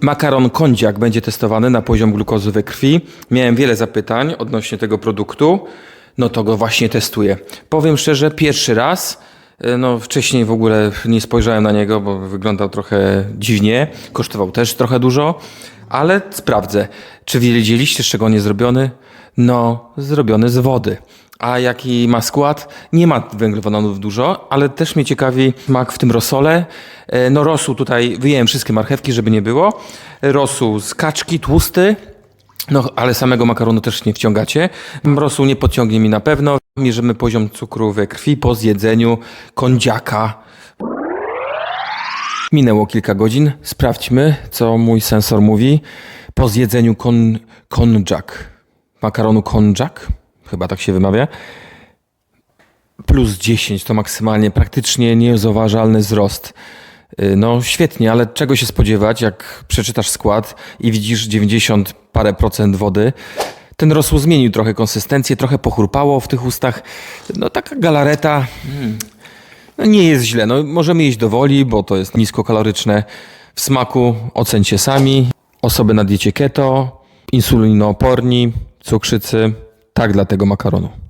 Makaron kondziak będzie testowany na poziom glukozy we krwi. Miałem wiele zapytań odnośnie tego produktu. No to go właśnie testuję. Powiem szczerze, pierwszy raz. E, No, wcześniej w ogóle nie spojrzałem na niego, bo wyglądał trochę dziwnie. Kosztował też trochę dużo, ale sprawdzę. Czy wiedzieliście, z czego on jest zrobiony? No, zrobiony z wody. A jaki ma skład? Nie ma węglowodanów dużo, ale też mnie ciekawi smak w tym rosole. E, No rosół tutaj, wyjąłem wszystkie marchewki, żeby nie było. Rosół z kaczki, tłusty. No, ale samego makaronu też nie wciągacie. Rosół nie podciągnie mi na pewno. Mierzymy poziom cukru we krwi po zjedzeniu kondziaka. Minęło kilka godzin. Sprawdźmy, co mój sensor mówi. Po zjedzeniu kon, konjak, makaronu konjak, chyba tak się wymawia, plus 10 to maksymalnie, praktycznie niezauważalny wzrost. Y, No świetnie, ale czego się spodziewać, jak przeczytasz skład i widzisz 90 parę procent wody. Ten rosół zmienił trochę konsystencję, trochę pochrupało w tych ustach. No taka galareta, no nie jest źle. No, możemy jeść do woli, bo to jest niskokaloryczne. W smaku ocencie sami. Osoby na diecie keto, insulinooporni, cukrzycy. Tak dla tego makaronu.